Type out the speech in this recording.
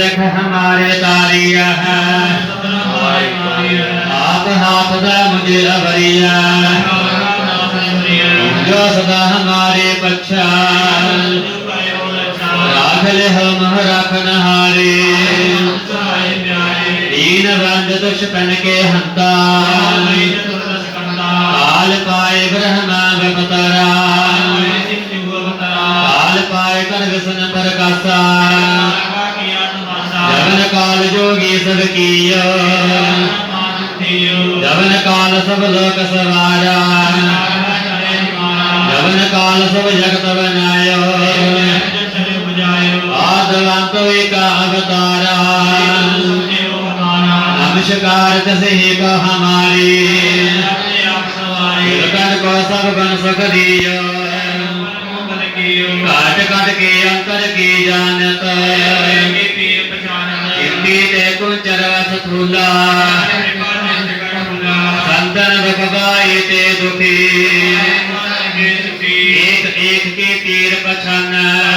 सिख हमारे तारिया आप हाथ दा मुझे अवरिया जो सदा हमारे पक्षा राख ले हम रखन हारे दीन बंद दुष्टन के हंता काल पाए ब्रह्मा बपतरा काल पाए कर विष्णु प्रकाशा जवन काल जोगी सब कियो। जवन काल सब लोक सवारा जवन काल सब जगत बनायो। आदवंत एक अवतारा। नमस्कार तसे को हमारी। को सब बन सक दियो। काट काट के अंतर की जानत। ਇਮੀ ਤੇ ਗੁਜਰਾ ਸਥੂਲਾ ਸੰਤਨ ਭਗਵਾਏ ਤੇ ਦੁਖੀ। ਏਕ ਏਕ ਕੀ ਤੀਰ ਪਛਾਨਾ।